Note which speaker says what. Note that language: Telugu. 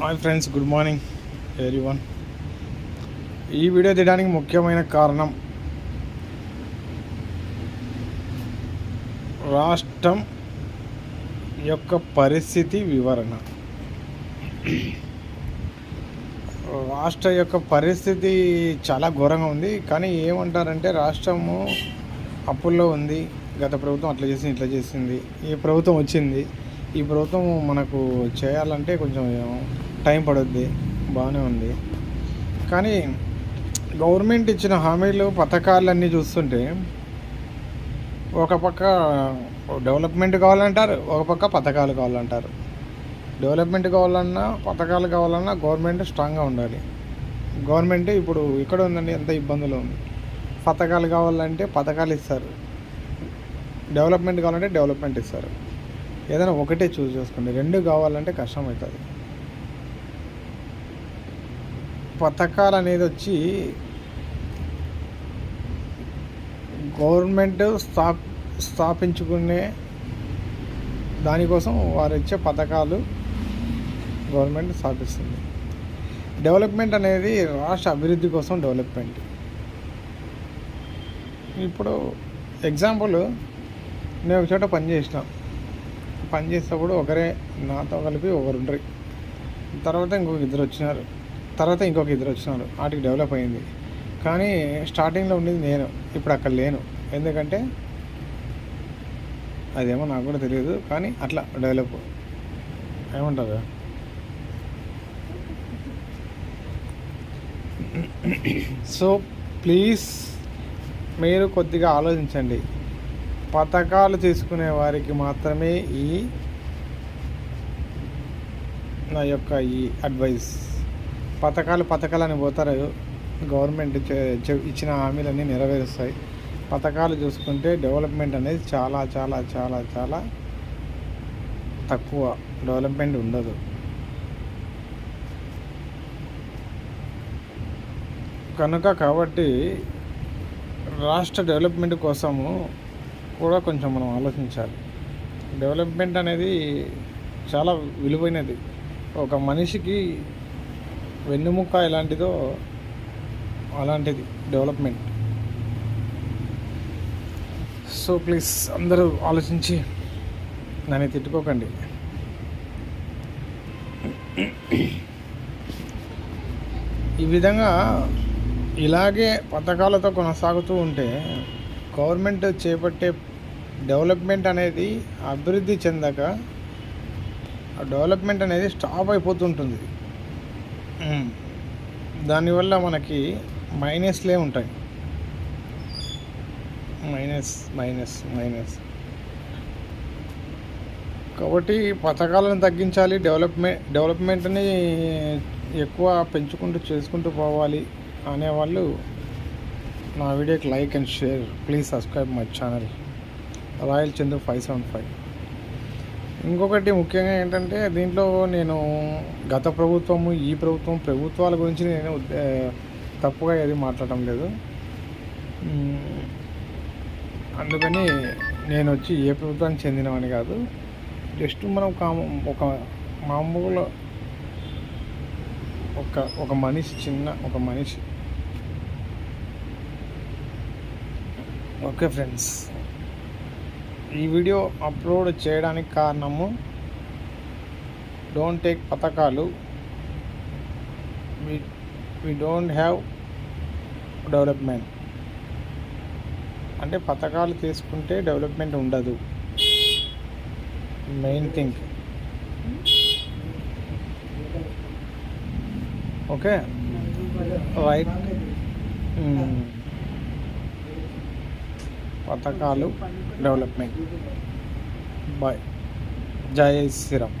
Speaker 1: Hi friends good morning everyone ఈ వీడియో తీయడానికి ముఖ్యమైన కారణం రాష్ట్రం యొక్క పరిస్థితి వివరణ. రాష్ట్ర యొక్క పరిస్థితి చాలా ఘోరంగా ఉంది కానీ ఏమంటారంటే రాష్ట్రము అప్పుల్లో ఉంది గత ప్రభుత్వం అట్లా చేసింది ఇట్లా చేసింది ఈ ప్రభుత్వం వచ్చింది. ఈ ప్రభుత్వం మనకు చేయాలంటే కొంచెం టైం పడుద్ది బాగానే ఉంది. కానీ గవర్నమెంట్ ఇచ్చిన హామీలు పథకాలన్నీ చూస్తుంటే ఒక పక్క డెవలప్మెంట్ కావాలంటారు ఒక పక్క పథకాలు కావాలంటారు. డెవలప్మెంట్ కావాలన్నా పథకాలు కావాలన్నా గవర్నమెంట్ స్ట్రాంగ్గా ఉండాలి. గవర్నమెంట్ ఇప్పుడు ఇక్కడ ఉందండి ఎంత ఇబ్బందులు ఉంది. పథకాలు కావాలంటే పథకాలు ఇస్తారు. డెవలప్మెంట్ కావాలంటే డెవలప్మెంట్ ఇస్తారు. ఏదైనా ఒకటే చూస్ చేసుకోండి రెండు కావాలంటే కష్టం అవుతుంది పథకాలు అనేది వచ్చి గవర్నమెంట్ స్థా స్థాపించుకునే దానికోసం వారు ఇచ్చే పథకాలు గవర్నమెంట్ స్థాపిస్తుంది. డెవలప్మెంట్ అనేది రాష్ట్ర అభివృద్ధి కోసం డెవలప్మెంట్. ఇప్పుడు ఎగ్జాంపుల్ నేను ఒక చోట పని పనిచేసేటప్పుడు పని చేసేటప్పుడు ఒకరే నాతో కలిపి ఒకరుండ్రి. తర్వాత ఇంకొక ఇద్దరు వచ్చినారు తర్వాత ఇంకొక ఇద్దరు వచ్చినారు. వాటికి డెవలప్ అయింది. కానీ స్టార్టింగ్లో ఉండేది నేను. ఇప్పుడు అక్కడ లేను. ఎందుకంటే అదేమో నాకు కూడా తెలియదు. కానీ అట్లా డెవలప్ ఏమంటారు? సో ప్లీజ్ మీరు కొద్దిగా ఆలోచించండి. పథకాలు తీసుకునే వారికి మాత్రమే ఈ నా యొక్క ఈ అడ్వైస్ పథకాలు పథకాలని పోతారు. గవర్నమెంట్ ఇచ్చిన హామీలన్నీ నెరవేరుస్తాయి. పథకాలు చూసుకుంటే డెవలప్మెంట్ అనేది చాలా చాలా చాలా చాలా తక్కువ డెవలప్మెంట్ ఉండదు. కనుక కాబట్టి రాష్ట్ర డెవలప్మెంట్ కోసము కూడా కొంచెం మనం ఆలోచించాలి. డెవలప్మెంట్ అనేది చాలా విలువైనది. ఒక మనిషికి వెన్నుముక్క ఎలాంటిదో అలాంటిది డెవలప్మెంట్ సో ప్లీజ్ అందరూ ఆలోచించి నన్ను తిట్టుకోకండి. ఈ విధంగా ఇలాగే పథకాలతో కొనసాగుతూ ఉంటే గవర్నమెంట్ చేపట్టే డెవలప్మెంట్ అనేది అభివృద్ధి చెందక ఆ డెవలప్మెంట్ అనేది స్టాప్ అయిపోతుంటుంది. దానివల్ల మనకి మైనస్లే ఉంటాయి. Minus minus minus. కాబట్టి పథకాలను తగ్గించాలి డెవలప్మెంట్ డెవలప్మెంట్ని ఎక్కువ పెంచుకుంటూ చేసుకుంటూ పోవాలి అనేవాళ్ళు నా వీడియోకి like and share. Please subscribe my channel. Royal Chandu five seven five. ఇంకొకటి ముఖ్యంగా ఏంటంటే దీంట్లో నేను గత ప్రభుత్వము ఈ ప్రభుత్వం ప్రభుత్వాల గురించి నేను తప్పుగా ఏది మాట్లాడటం లేదు. అందుకని నేను వచ్చి ఏ ప్రభుత్వానికి చెందినవని కాదు. జస్ట్ మనం కామ ఒక మామూలు ఒక ఒక మనిషి చిన్న ఒక మనిషి. Okay friends. ఈ వీడియో అప్లోడ్ చేయడానికి కారణము డోంట్ టేక్ పథకాలు. We we don't have development అంటే పథకాలు తీసుకుంటే డెవలప్మెంట్ ఉండదు. మెయిన్ థింగ్ ఓకే రైట్ పథకాలు డెవలప్మెంట్. బాయ్. జై శ్రీరామ్.